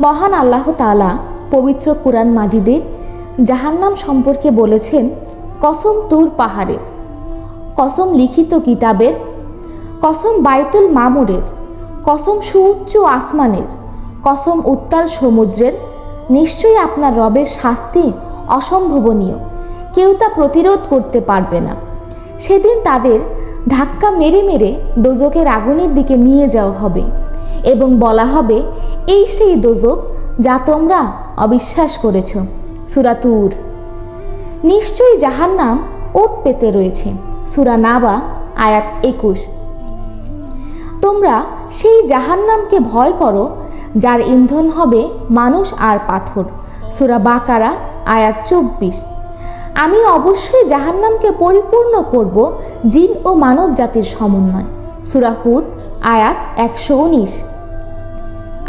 মহান আল্লাহ তাআলা পবিত্র কুরআন মাজিদে জাহান্নাম সম্পর্কে বলেছেন, কসম তুর পাহাড়ে, কসম লিখিত কিতাবের, কসম বাইতুল মামুরের, কসম সুউচ্চ আসমানের, কসম উত্তাল সমুদ্রের, নিশ্চয়ই আপনার রবের শাস্তি অসম্ভবনীয়। কেউ তা প্রতিরোধ করতে পারবে না। সেদিন তাদের ধাক্কা মেরে মেরে দোজকের আগুনের দিকে নিয়ে যাওয়া হবে এবং বলা হবে এই সেই দোজক যা তোমরা অবিশ্বাস করেছ। সুরাতুর নিশ্চয়ই জাহান্নাম ওত পেতে রয়েছে। সুরা নাবা, আয়াত একুশ। তোমরা সেই জাহান্নামকে ভয় করো, যার ইন্ধন হবে মানুষ আর পাথর। সুরা বাকারা, আয়াত চব্বিশ। আমি অবশ্যই জাহান্নামকে পরিপূর্ণ করব জিন ও মানব জাতির সমন্বয়। সুরা হুদ, আয়াত একশো উনিশ।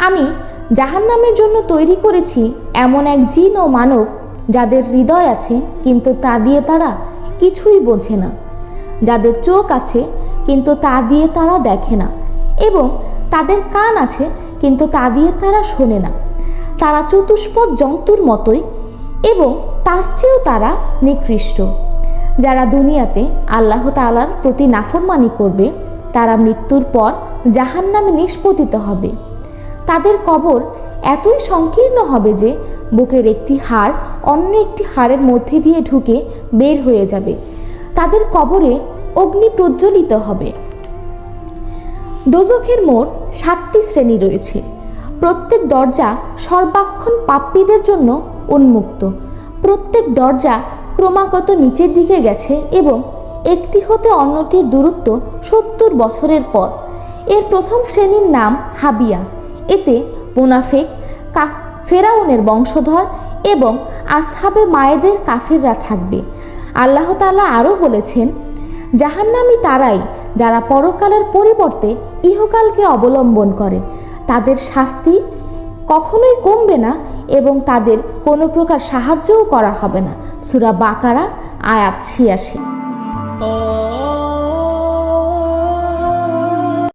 আমি জাহান্নামের জন্য তৈরি করেছি এমন এক জিন ও মানব যাদের হৃদয় আছে কিন্তু তা দিয়ে তারা কিছুই বোঝে না। যাদের চোখ আছে কিন্তু তা দিয়ে তারা দেখে না এবং তাদের কান আছে কিন্তু তা দিয়ে তারা শোনে না। তারা চতুষ্পদ জন্তুর মতোই এবং তার চেয়েও তারা নিকৃষ্ট। যারা দুনিয়াতে আল্লাহ তাআলার প্রতি নাফরমানি করবে, তারা মৃত্যুর পর জাহান্নামে নিষ্পতিত হবে। তাদের কবর এতই সংকীর্ণ হবে যে বুকের একটি হাড় অন্য একটি হাড়ের মধ্যে দিয়ে ঢুকে বের হয়ে যাবে। তাদের কবরে অগ্নি প্রজ্বলিত হবে। দোজখের মোট সাতটি শ্রেণি রয়েছে। প্রত্যেক দরজা সর্বাক্ষণ পাপ্পীদের জন্য উন্মুক্ত। প্রত্যেক দরজা ক্রমাগত নিচের দিকে গেছে এবং একটি হতে অন্যটির দূরত্ব সত্তর বছরের পর। এর প্রথম শ্রেণির নাম হাবিয়া। এতে মুনাফেক ফেরাউনের বংশধর এবং আসহাবে মায়েদের কাফিররা থাকবে। আল্লাহ তাআলা আরও বলেছেন, জাহান্নামি তারাই যারা পরকালের পরিবর্তে ইহকালকে অবলম্বন করে, তাদের শাস্তি কখনোই কমবে না এবং তাদের কোনো প্রকার সাহায্যও করা হবে না। সুরা বাকারা, আয়াত ছিয়াশি।